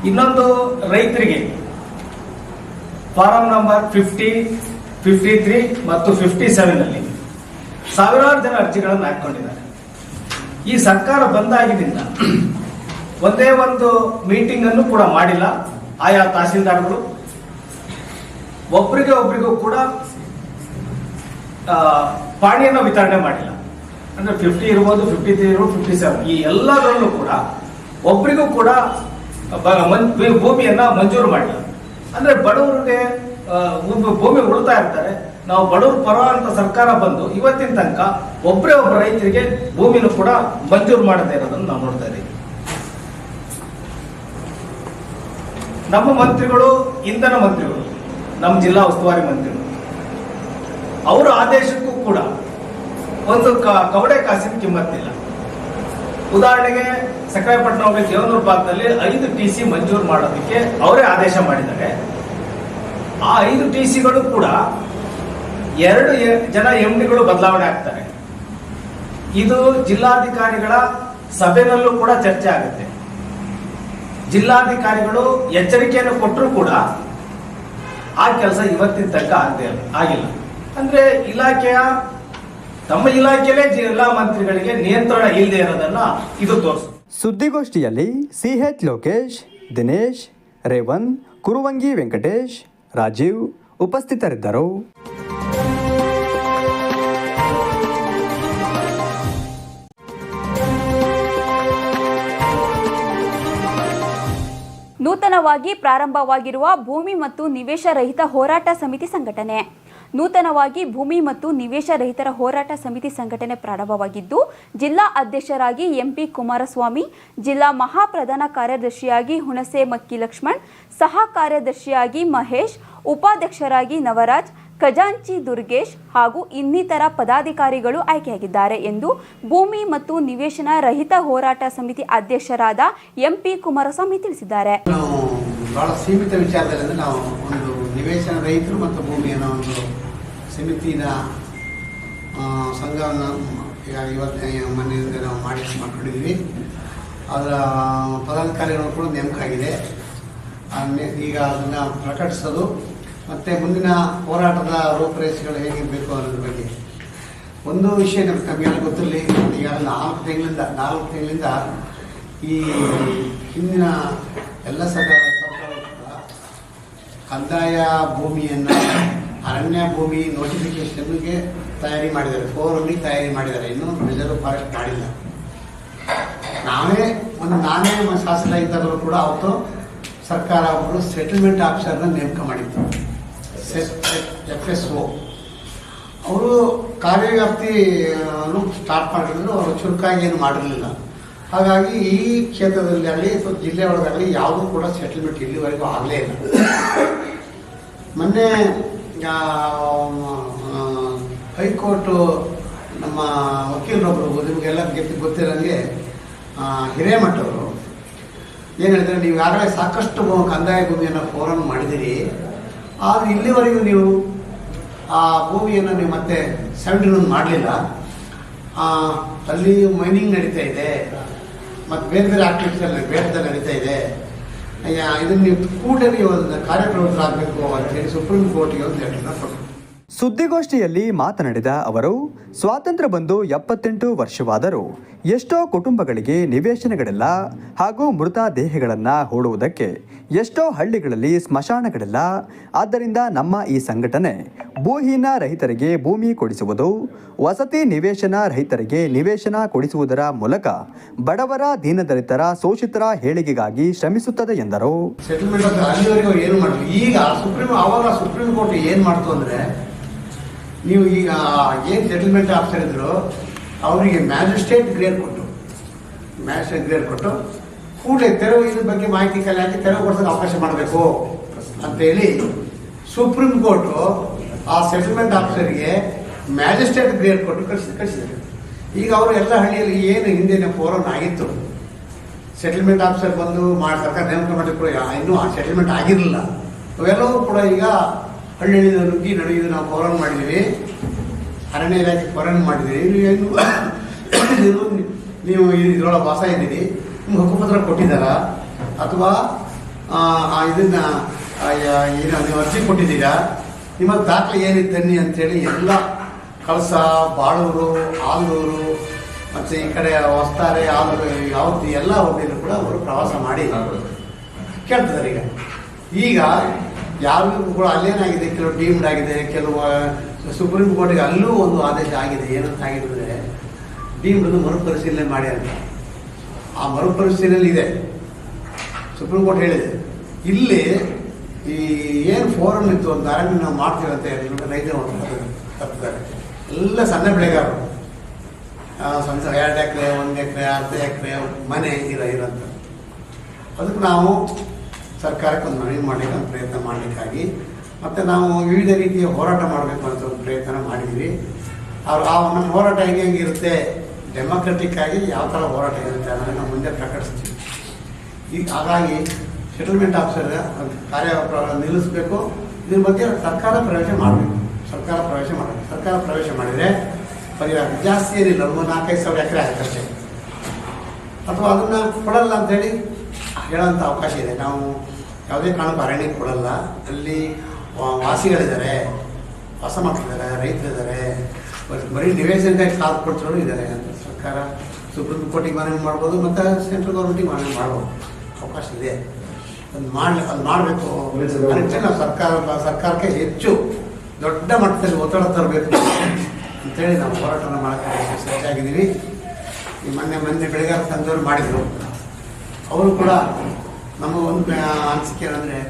ಇನ್ನೊಂದು ರೈತರಿಗೆ form number fifty fifty three ಮತ್ತು ಫಿಫ್ಟಿ ಸೆವೆನ್ ಅಲ್ಲಿ ಸಾವಿರಾರು ಜನ ಅರ್ಜಿಗಳನ್ನು ಹಾಕೊಂಡಿದ್ದಾರೆ ಈ ಸರ್ಕಾರ ಬಂದಾಗಿದ್ದರಿಂದ ಒಂದೇ ಒಂದು ಮೀಟಿಂಗ್ ಅನ್ನು ಕೂಡ ಮಾಡಿಲ್ಲ. ಆಯಾ ತಹಸೀಲ್ದಾರ್ಗಳು, ಒಬ್ರಿಗೆ ಒಬ್ರಿಗೂ ಕೂಡ ಪಾಣಿಯನ್ನು ವಿತರಣೆ ಮಾಡಿಲ್ಲ. ಅಂದ್ರೆ ಫಿಫ್ಟಿ ಇರ್ಬೋದು ಫಿಫ್ಟಿ ತ್ರೀ ಇರ್ಬೋದು ಫಿಫ್ಟಿ ಸೆವೆನ್ ಈ ಎಲ್ಲದರಲ್ಲೂ ಕೂಡ ಒಬ್ಬರಿಗೂ ಕೂಡ ಭೂಮಿಯನ್ನ ಮಂಜೂರು ಮಾಡಿಲ್ಲ. ಅಂದ್ರೆ ಬಡವರಿಗೆ ಭೂಮಿ ಉಳ್ತಾ ಇರ್ತಾರೆ. ನಾವು ಬಡವರು ಪರ ಅಂತ ಸರ್ಕಾರ ಬಂದು ಇವತ್ತಿನ ತನಕ ಒಬ್ಬರೇ ಒಬ್ಬ ರೈತರಿಗೆ ಭೂಮಿನೂ ಕೂಡ ಮಂಜೂರು ಮಾಡದೇ ಇರೋದನ್ನು ನಾವು ನೋಡ್ತಾ ಇದ್ದೀವಿ ನಮ್ಮ ಮಂತ್ರಿಗಳು, ಇಂಧನ ಮಂತ್ರಿಗಳು, ನಮ್ಮ ಜಿಲ್ಲಾ ಉಸ್ತುವಾರಿ ಮಂತ್ರಿಗಳು, ಅವರ ಆದೇಶಕ್ಕೂ ಕೂಡ ಒಂದು ಕವಡೆ ಕಾಸಿನ ಕಿಮ್ಮತ್ತಿಲ್ಲ. ಉದಾಹರಣೆಗೆ ಸಕ್ರಾಯಪಟ್ಟಣ ಹೋಗಿ ದೇವನೂರು ಭಾಗದಲ್ಲಿ ಐದು ಟಿ ಸಿ ಮಂಜೂರು ಮಾಡೋದಕ್ಕೆ ಅವರೇ ಆದೇಶ ಮಾಡಿದ್ದಾರೆ. ಆ ಐದು ಟಿ ಸಿಗಳು ಕೂಡ ಎರಡು ಜನ ಎಂಡಿಗಳು ಬದಲಾವಣೆ ಆಗ್ತಾರೆ. ಇದು ಜಿಲ್ಲಾಧಿಕಾರಿಗಳ ಸಭೆನಲ್ಲೂ ಕೂಡ ಚರ್ಚೆ ಆಗುತ್ತೆ. ಜಿಲ್ಲಾಧಿಕಾರಿಗಳು ಎಚ್ಚರಿಕೆಯನ್ನು ಕೊಟ್ಟರು ಕೂಡ ಆ ಕೆಲಸ ಇವತ್ತಿನ ತನಕ ಆಗದೆ ಆಗಿಲ್ಲ. ಅಂದ್ರೆ ಇಲಾಖೆಯ ತಮ್ಮ ಇಲಾಖೆಯಲ್ಲೇ ಜಿಲ್ಲಾ ಮಂತ್ರಿಗಳಿಗೆ ನಿಯಂತ್ರಣ ಇಲ್ಲದೆ ಇರೋದನ್ನ ಇದು ತೋರಿಸುತ್ತೆ. ಸುದ್ದಿಗೋಷ್ಠಿಯಲ್ಲಿ ಸಿಎಚ್ ಲೋಕೇಶ್ ದಿನೇಶ್ ರೇವನ್ ಕುರುವಂಗಿ ವೆಂಕಟೇಶ್ ರಾಜೀವ್ ಉಪಸ್ಥಿತರಿದ್ದರು. ನೂತನವಾಗಿ ಪ್ರಾರಂಭವಾಗಿರುವ ಭೂಮಿ ಮತ್ತು ನಿವೇಶ ರಹಿತ ಹೋರಾಟ ಸಮಿತಿ ಸಂಘಟನೆ. ನೂತನವಾಗಿ ಭೂಮಿ ಮತ್ತು ನಿವೇಶ ರಹಿತರ ಹೋರಾಟ ಸಮಿತಿ ಸಂಘಟನೆ ಪ್ರಾರಂಭವಾಗಿದ್ದು, ಜಿಲ್ಲಾ ಅಧ್ಯಕ್ಷರಾಗಿ ಎಂಪಿ ಕುಮಾರಸ್ವಾಮಿ, ಜಿಲ್ಲಾ ಮಹಾಪ್ರಧಾನ ಕಾರ್ಯದರ್ಶಿಯಾಗಿ ಹುಣಸೆ ಮಕ್ಕಿ ಲಕ್ಷ್ಮಣ್, ಸಹ ಕಾರ್ಯದರ್ಶಿಯಾಗಿ ಮಹೇಶ್, ಉಪಾಧ್ಯಕ್ಷರಾಗಿ ನವರಾಜ್, ಖಜಾಂಚಿ ದುರ್ಗೇಶ್ ಹಾಗೂ ಇನ್ನಿತರ ಪದಾಧಿಕಾರಿಗಳು ಆಯ್ಕೆಯಾಗಿದ್ದಾರೆ ಎಂದು ಭೂಮಿ ಮತ್ತು ನಿವೇಶನ ರಹಿತ ಹೋರಾಟ ಸಮಿತಿ ಅಧ್ಯಕ್ಷರಾದ ಎಂಪಿ ಕುಮಾರಸ್ವಾಮಿ ತಿಳಿಸಿದ್ದಾರೆ. ಬಹಳ ಸೀಮಿತ ವಿಚಾರದಲ್ಲಿ ನಾವು ಒಂದು ನಿವೇಶನ ರೈತರು ಮತ್ತು ಭೂಮಿಯನ್ನು ಒಂದು ಸಮಿತಿನ ಸಂಘವನ್ನು ಇವತ್ತು ಮನೆಯಿಂದ ನಾವು ಮಾಡಿ ಮಾಡ್ಕೊಂಡಿದ್ವಿ. ಅದರ ಪದಾಧಿಕಾರಿಗಳು ಕೂಡ ನೇಮಕ ಆಗಿದೆ. ಈಗ ಅದನ್ನು ಪ್ರಕಟಿಸೋದು. ಮತ್ತು ಮುಂದಿನ ಹೋರಾಟದ ರೂಪರೇಷೆಗಳು ಹೇಗಿರಬೇಕು ಅನ್ನೋದ್ರ ಬಗ್ಗೆ. ಒಂದು ವಿಷಯ ನಮ್ಗೆ ನಮಗೆಲ್ಲ ಗೊತ್ತಿರಲಿ ಈಗ ನಾಲ್ಕು ತಿಂಗಳಿಂದ ನಾಲ್ಕು ತಿಂಗಳಿಂದ ಈ ಹಿಂದಿನ ಎಲ್ಲ ಸರ್ಕಾರ ಕಂದಾಯ ಭೂಮಿಯನ್ನು ಅರಣ್ಯ ಭೂಮಿ ನೋಟಿಫಿಕೇಶನ್ಗೆ ತಯಾರಿ ಮಾಡಿದ್ದಾರೆ. ಫೋರಲ್ಲಿ ತಯಾರಿ ಮಾಡಿದ್ದಾರೆ. ಇನ್ನೂ ರಿಸರ್ವ್ ಫಾರೆಸ್ಟ್ ಮಾಡಿಲ್ಲ. ನಾವೇ ಒಂದು ನಾನೇ ಶಾಸಕ ಇದ್ದಾಗಲೂ ಕೂಡ ಅವತ್ತು ಸರ್ಕಾರ ಅವರು ಸೆಟಲ್ಮೆಂಟ್ ಆಫೀಸರ್ನ ನೇಮಕ ಮಾಡಿತ್ತು ಎಫ್ ಎಸ್ ಒ ಅವರು ಕಾರ್ಯವ್ಯಾಪ್ತಿ ಸ್ಟಾರ್ಟ್ ಮಾಡಿದ್ರು. ಅವರು ಚುರುಕಾಗಿ ಏನು ಮಾಡಿರಲಿಲ್ಲ. ಹಾಗಾಗಿ ಈ ಕ್ಷೇತ್ರದಲ್ಲಿ ಆಗಲಿ ಜಿಲ್ಲೆ ಒಳಗಾಗಲಿ ಯಾವುದೂ ಕೂಡ ಸೆಟಲ್ಮೆಂಟ್ ಇಲ್ಲಿವರೆಗೂ ಆಗಲೇ ಇಲ್ಲ. ಮೊನ್ನೆ ಹೈಕೋರ್ಟು ನಮ್ಮ ವಕೀಲರೊಬ್ಬರು ನಿಮಗೆಲ್ಲ ಗೊತ್ತಿ- ಗೊತ್ತಿರೋಂಗೆ ಹಿರೇಮಠ ಹಿರೇಮಠವರು, ಏನು ಹೇಳಿದ್ರೆ, ನೀವು ಯಾರೇ ಸಾಕಷ್ಟು ಕಂದಾಯ ಭೂಮಿಯನ್ನು ಫೋರನ್ ಮಾಡಿದ್ದೀರಿ, ಆದರೆ ಇಲ್ಲಿವರೆಗೂ ನೀವು ಆ ಭೂಮಿಯನ್ನು ನೀವು ಮತ್ತೆ ಸೆವೆಂಟೀನ್ ಮಾಡಲಿಲ್ಲ. ಅಲ್ಲಿ ಮೈನಿಂಗ್ ನಡೀತಾ ಇದೆ. ಮತ್ತು ಬೇರೆ ಬೇರೆ ಆಕ್ಟಿವಿಟೀಸ್ ಬೇಟದಲ್ಲಿ ನಡೀತಾ ಇದೆ. ನೀವು ಅಂತೇಳಿ ಸುಪ್ರೀಂ ಕೋರ್ಟ್ಗೆ ಒಂದು ಸುದ್ದಿಗೋಷ್ಠಿಯಲ್ಲಿ ಮಾತನಾಡಿದ ಅವರು, ಸ್ವಾತಂತ್ರ್ಯ ಬಂದು ಎಪ್ಪತ್ತೆಂಟು ವರ್ಷವಾದರೂ ಎಷ್ಟೋ ಕುಟುಂಬಗಳಿಗೆ ನಿವೇಶನಗಳೆಲ್ಲ ಹಾಗೂ ಮೃತ ದೇಹಗಳನ್ನು ಹೂಡುವುದಕ್ಕೆ ಎಷ್ಟೋ ಹಳ್ಳಿಗಳಲ್ಲಿ ಸ್ಮಶಾನಗಳಿಲ್ಲ. ಆದ್ದರಿಂದ ನಮ್ಮ ಈ ಸಂಘಟನೆ ಭೂಹೀನ ರಹಿತರಿಗೆ ಭೂಮಿ ಕೊಡಿಸುವುದು, ವಸತಿ ನಿವೇಶನ ರಹಿತರಿಗೆ ನಿವೇಶನ ಕೊಡಿಸುವುದರ ಮೂಲಕ ಬಡವರ ದೀನದಲಿತರ ಶೋಷಿತರ ಹೇಳಿಕೆಗಾಗಿ ಶ್ರಮಿಸುತ್ತದೆ ಎಂದರು. ಈಗ ಸುಪ್ರೀಂ, ಆವಾಗ ಸುಪ್ರೀಂ ಕೋರ್ಟ್ ಏನು ಮಾಡ್ತು ನೀವು ಈಗ ಏನು ಸೆಟಲ್ಮೆಂಟ್ ಆಗ್ತಾ ಇದ್ರು, ಅವರಿಗೆ ಮ್ಯಾಜಿಸ್ಟ್ರೇಟ್ ಗ್ರೇಡ್ ಕೊಟ್ಟು ಮ್ಯಾಜಿಸ್ಟ್ರೇಟ್ ಗ್ರೇಡ್ ಕೊಟ್ಟು ಕೂಡಲೇ ತೆರವು ಇದ್ರ ಬಗ್ಗೆ ಮಾಹಿತಿ ಕಲೆ ಹಾಕಿ ತೆರವು ಕೊಡ್ಸೋಕೆ ಅವಕಾಶ ಮಾಡಬೇಕು ಅಂತೇಳಿ ಸುಪ್ರೀಂ ಕೋರ್ಟು ಆ ಸೆಟಲ್ಮೆಂಟ್ ಆಫೀಸರ್ಗೆ ಮ್ಯಾಜಿಸ್ಟ್ರೇಟ್ ಗ್ರೇಡ್ ಕೊಟ್ಟು ಕಳಿಸಿ ಕಳಿಸಿದ್ರು ಈಗ ಅವರು ಎಲ್ಲ ಹಳ್ಳಿಯಲ್ಲಿ ಏನು ಹಿಂದಿನ ಫೋರನ್ ಆಗಿತ್ತು. ಸೆಟಲ್ಮೆಂಟ್ ಆಫೀಸರ್ ಬಂದು ಮಾಡಿ ಸರ್ಕಾರ ನೇಮಕ ಮಾಡಿದ್ರು ಇನ್ನೂ ಆ ಸೆಟಲ್ಮೆಂಟ್ ಆಗಿರಲಿಲ್ಲ. ಅವೆಲ್ಲವೂ ಕೂಡ ಈಗ ಹಳ್ಳಿ ನುಗ್ಗಿ ನಡೆಯುವುದು ನಾವು ಫೋರನ್ ಮಾಡಿದ್ದೀವಿ. ಅರಣ್ಯ ಇಲಾಖೆ ಫೋರನ್ ಮಾಡಿದ್ದೀವಿ. ನೀವು ಏನು ನೀವು ಇದರೊಳಗೆ ವಾಸ ಇದ್ದೀರಿ. ನಿಮ್ಗೆ ಹಕ್ಕುಪತ್ರ ಕೊಟ್ಟಿದ್ದಾರಾ? ಅಥವಾ ಇದನ್ನ ಏನು, ನೀವು ಅರ್ಜಿ ಕೊಟ್ಟಿದ್ದೀರಾ? ನಿಮ್ಮ ದಾಖಲೆ ಏನಿದೆ ತನ್ನಿ ಅಂತೇಳಿ ಎಲ್ಲ ಕಳಸ, ಬಾಳೂರು, ಆಲೂರು, ಮತ್ತು ಈ ಕಡೆ ಹೊಸ್ತಾರೆ, ಆಲೂರು ಯಾವತ್ತು ಎಲ್ಲ ಹೋಟೆಲು ಕೂಡ ಅವರು ಪ್ರವಾಸ ಮಾಡಿ ಕೇಳ್ತಿದ್ದಾರೆ ಈಗ. ಈಗ ಯಾರಿಗೂ ಕೂಡ ಅಲ್ಲೇನಾಗಿದೆ? ಕೆಲವು ಡೀಮ್ಡ್ ಆಗಿದೆ, ಕೆಲವು ಸುಪ್ರೀಂ ಕೋರ್ಟ್ಗೆ ಅಲ್ಲೂ ಒಂದು ಆದೇಶ ಆಗಿದೆ. ಏನಂತ ಆಗಿದ್ರೆ ಡೀಮ್ಡ್ ಮರುಪರಿಶೀಲನೆ ಮಾಡಿ ಅಂತ. ಆ ಮರುಪರಿಸ್ಥಿತಿಯಲ್ಲಿ ಇದೆ ಸುಪ್ರೀಂ ಕೋರ್ಟ್ ಹೇಳಿದೆ. ಇಲ್ಲಿ ಈ ಏನು ಫೋರಮ್ ಇತ್ತು ಒಂದು ಅರಣ್ಯ ನಾವು ಮಾಡ್ತೀವಿ ಅಂತ ರೈತರು ತಪ್ಪಿದ್ದಾರೆ. ಎಲ್ಲ ಸಣ್ಣ ಬೆಳೆಗಾರರು. ಸಣ್ಣ ಎರಡು ಎಕರೆ, ಒಂದು ಎಕರೆ, ಅರ್ಧ ಎಕರೆ ಮನೆ ಇರ ಇರೋಂಥ ಅದಕ್ಕೆ ನಾವು ಸರ್ಕಾರಕ್ಕೆ ಒಂದು ಮನವಿ ಮಾಡಲಿಕ್ಕೆ ಒಂದು ಪ್ರಯತ್ನ ಮಾಡಲಿಕ್ಕಾಗಿ ಮತ್ತು ನಾವು ವಿವಿಧ ರೀತಿಯ ಹೋರಾಟ ಮಾಡಬೇಕು ಅಂತ ಒಂದು ಪ್ರಯತ್ನ ಮಾಡಿದ್ವಿ ಅವ್ರು ಆ, ನಮ್ಮ ಹೋರಾಟ ಹೆಂಗೆ ಹೆಂಗಿರುತ್ತೆ ಡೆಮೊಕ್ರೆಟಿಕ್ ಆಗಿ ಯಾವ ಥರ ಹೋರಾಟ ಇರುತ್ತೆ ಅದನ್ನು ನಾವು ಮುಂದೆ ಪ್ರಕಟಿಸ್ತೀವಿ. ಈಗ ಹಾಗಾಗಿ ಸೆಟಲ್ಮೆಂಟ್ ಆಫೀಸರ್ ಕಾರ್ಯ ನಿಲ್ಲಿಸಬೇಕು. ಇದ್ರ ಬಗ್ಗೆ ಸರ್ಕಾರ ಪ್ರವೇಶ ಮಾಡಬೇಕು. ಸರ್ಕಾರ ಪ್ರವೇಶ ಮಾಡಬೇಕು. ಸರ್ಕಾರ ಪ್ರವೇಶ ಮಾಡಿದರೆ ಪರಿಹಾರ ಜಾಸ್ತಿ ಏನಿಲ್ಲ. ಒಂದು ನಾಲ್ಕೈದು ಸಾವಿರ ಎಕರೆ ಆಗುತ್ತಷ್ಟೇ ಅಥವಾ ಅದನ್ನು ಕೊಡಲ್ಲ ಅಂತೇಳಿ ಹೇಳೋಂಥ ಅವಕಾಶ ಇದೆ. ನಾವು ಯಾವುದೇ ಕಾರಣಕ್ಕೂ ಅರಣ್ಯಕ್ಕೆ ಕೊಡಲ್ಲ. ಅಲ್ಲಿ ವಾಸಿಗಳಿದ್ದಾರೆ. ವಾಸ ಮಾಡ್ತಿದ್ದಾರೆ. ರೈತರಿದ್ದಾರೆ. ಬರೀ ನಿವೇಶನಕ್ಕೆ ಕಾದು ಕೊಡ್ತಿರೋರು ಇದ್ದಾರೆ ಅಂತ. ಸರ್ಕಾರ ಸುಪ್ರೀಂ ಕೋರ್ಟಿಗೆ ಮನವಿ ಮಾಡ್ಬೋದು, ಮತ್ತು ಸೆಂಟ್ರಲ್ ಗೌರ್ಮೆಂಟಿಗೆ ಮನವಿ ಮಾಡ್ಬೋದು. ಅವಕಾಶ ಇದೆ. ಅದು ಮಾಡಲಿ ಅದು ಮಾಡಬೇಕು. ನಾವು ಸರ್ಕಾರ, ಸರ್ಕಾರಕ್ಕೆ ಹೆಚ್ಚು ದೊಡ್ಡ ಮಟ್ಟದಲ್ಲಿ ಒತ್ತಡ ತರಬೇಕು ಅಂತೇಳಿ ನಾವು ಹೋರಾಟವನ್ನು ಮಾಡೋಕ್ಕೆ ಸಜ್ಜಾಗಿದ್ದೀವಿ. ಈ ಮೊನ್ನೆ ಮೊನ್ನೆ ಬೆಳಗಾರ ತಂದವರು ಮಾಡಿದರು. ಅವರು ಕೂಡ ನಮ್ಮ ಒಂದು ಅನಿಸಿಕೆ ಏನಂದರೆ,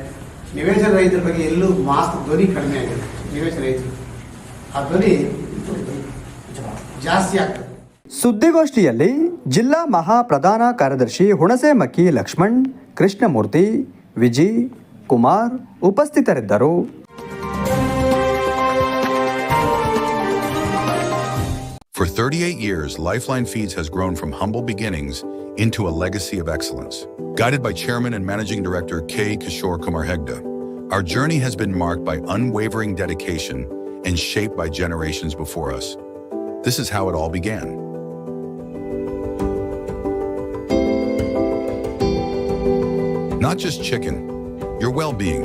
ನಿವೇಶನ ರೈತರ ಬಗ್ಗೆ ಎಲ್ಲೂ ಮಾಸ್ ಧ್ವನಿ ಕಡಿಮೆ ಆಗಿದೆ ನಿವೇಶನ ರೈತರು ಆ ಧ್ವನಿ ಜಾಸ್ತಿ ಆಗ್ತದೆ. ಸುದ್ದಿಗೋಷ್ಠಿಯಲ್ಲಿ ಜಿಲ್ಲಾ ಮಹಾ ಪ್ರಧಾನ ಕಾರ್ಯದರ್ಶಿ ಹುಣಸೆ ಮಕ್ಕಿ ಲಕ್ಷ್ಮಣ್ ಕೃಷ್ಣಮೂರ್ತಿ ವಿಜಿ ಕುಮಾರ್ ಉಪಸ್ಥಿತರಿದ್ದರು For 38 years, Lifeline Feeds has grown from humble beginnings into a legacy of excellence. Guided by Chairman and Managing Director K. Kishore Kumar Hegde, our journey has been marked by unwavering dedication and shaped by generations before us. This is how it all began. Not just chicken, your well being.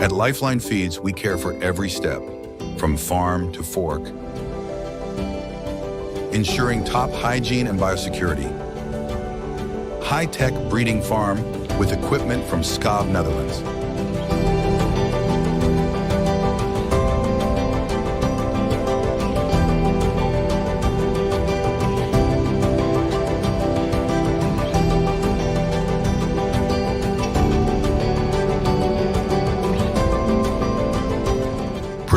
At Lifeline Feeds, we care for every step, from farm to fork, ensuring top hygiene and biosecurity. High tech breeding farm with equipment from Skav, Netherlands.